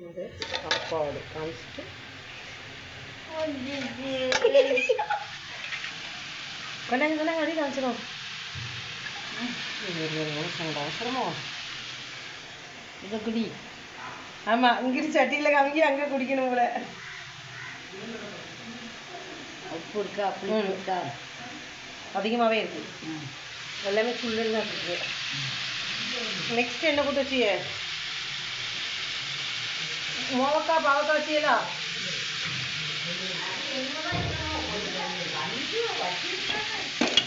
இது சாப்பாடு காமிச்சிட்டு கொண்டாங்க கொண்டாங்க அடி காமிச்சிடும் அவசரமோ இதை குடி ஆமாம் இங்கிட்டு சட்டியில் காமிக்கி அங்கே குடிக்கணும் போல உப்பு இருக்கா அப்படி ம். இருக்கா அதிகமாகவே இருக்கு எல்லாமே சுள்ளல் தான் இருக்கு நெக்ஸ்ட் என்ன கூட்டு வச்சிய மோவக்காய் பாவக்காய் வச்சியலா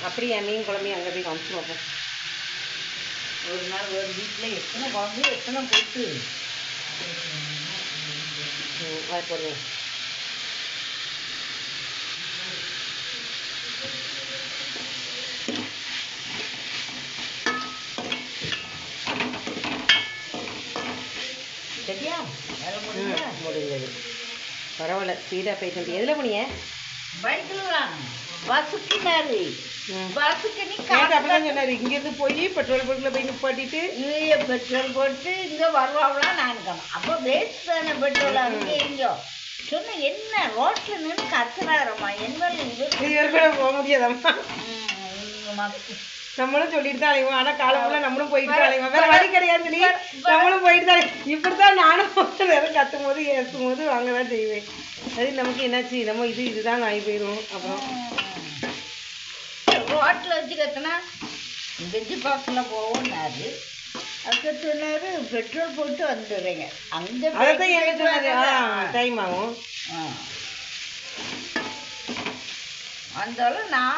அப்படியா மீன் குழம்பையும் அங்கே போய் காமிச்சு பார்ப்போம் ஒரு நாள் ஒரு வீட்டில் எத்தனை குழம்பு எத்தனை போட்டு அது சரியா? முடிஞ்சது. பரவாயில்ல ஸ்பீடாக போயிட்டு எதில் போனீங்க பைக்கில் ம். பஸ்ஸுக்கு நீ நேற்று அப்படிதான் சொன்னார். இங்கேருந்து போய் பெட்ரோல் பங்க்கில் போய் நிப்பாட்டிட்டு. இங்கே பெட்ரோல் போட்டு இங்கே வருவாங்களாம் நான் இருக்கணும். அப்போ வேஸ்ட் தானே பெட்ரோல் அங்கே இங்கோ சொன்ன என்ன ரோட்டில் நின்று கத்துறாரம்மா. என்ன போக முடியாதம்மா? நம்மளும் சொல்லிட்டு தான் அலைவோம். ஆனால் காலம் நம்மளும் போயிட்டு தான் அலைவோம். வேற வழி கிடையாது சொல்லி நம்மளும் போயிட்டு தான் இப்படி தான் நானும் நேரம் கத்தும் போது ஏற்றும் போது வாங்க தான் செய்வேன். அது நமக்கு என்னாச்சு? நம்ம இது இதுதான் ஆகி போயிடும் அப்புறம்? ரோட்டில் வச்சு கத்துனா கெஜி பாக்கில் போவோம்னாரு. அதுக்கு சொன்னாரு பெட்ரோல் போட்டு வந்துடுறீங்க. அங்கே அதை தான் எங்க சொன்னாரு? டைம் ஆகும். வந்தாலும் நான்